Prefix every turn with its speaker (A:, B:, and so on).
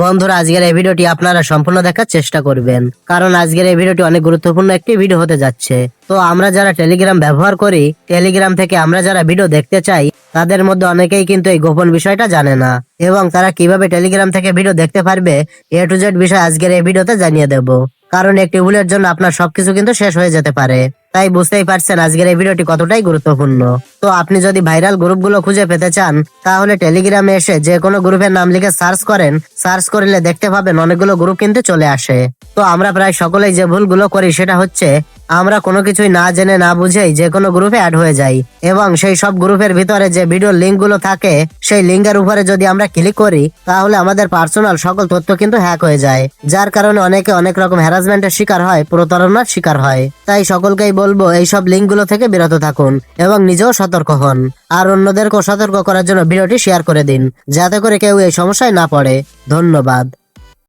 A: বন্ধুরা, আজকের এই ভিডিওটি আপনারা সম্পূর্ণ দেখার চেষ্টা করবেন। কারণ আজকের এই ভিডিওটি অনেক গুরুত্বপূর্ণ একটি ভিডিও হতে যাচ্ছে। তো আমরা যারা টেলিগ্রাম ব্যবহার করি টেলিগ্রাম থেকে আমরা যারা ভিডিও দেখতে চাই, তাদের মধ্যে অনেকেই কিন্তু এই গোপন বিষয়টা জানে না। এবং তারা কীভাবে টেলিগ্রাম থেকে ভিডিও দেখতে পারবে, এ টু জেড বিষয় আজকের এই ভিডিওতে জানিয়ে দেব। কারণ একটি ভুলের জন্য আপনার সবকিছু কিন্তু শেষ হয়ে যেতে পারে। তাই বুঝতেই পারছেন, আজকের এই ভিডিওটি কতটাই গুরুত্বপূর্ণ। তো আপনি যদি ভাইরাল গ্রুপগুলো খুঁজে পেতে চান, তাহলে টেলিগ্রামে এসে যে কোনো গ্রুপের নাম লিখে সার্চ করেন। সার্চ করলে দেখতে পাবেন অনেকগুলো গ্রুপ কিন্তু চলে আসে। তো আমরা প্রায় সকলেই যে ভুলগুলো করি সেটা হচ্ছে, আমরা কোনো কিছুই না জেনে না বুঝেই যে কোনো গ্রুপে অ্যাড হয়ে যাই এবং সেই সব গ্রুপের ভিতরে যে ভিডিও লিঙ্কগুলো থাকে, সেই লিঙ্কের উপরে যদি আমরা ক্লিক করি, তাহলে আমাদের পার্সোনাল সকল তথ্য কিন্তু হ্যাক হয়ে যায়। যার কারণে অনেকে অনেক রকম হ্যারাসমেন্টের শিকার হয়, প্রতারণার শিকার হয়। তাই সকলকেই বলব এই সব লিঙ্কগুলো থেকে বিরত থাকুন এবং নিজেও সতর্ক হন আর অন্যদেরকেও সতর্ক করার জন্য ভিডিওটি শেয়ার করে দিন, যাতে করে কেউ এই সমস্যায় না পড়ে। ধন্যবাদ।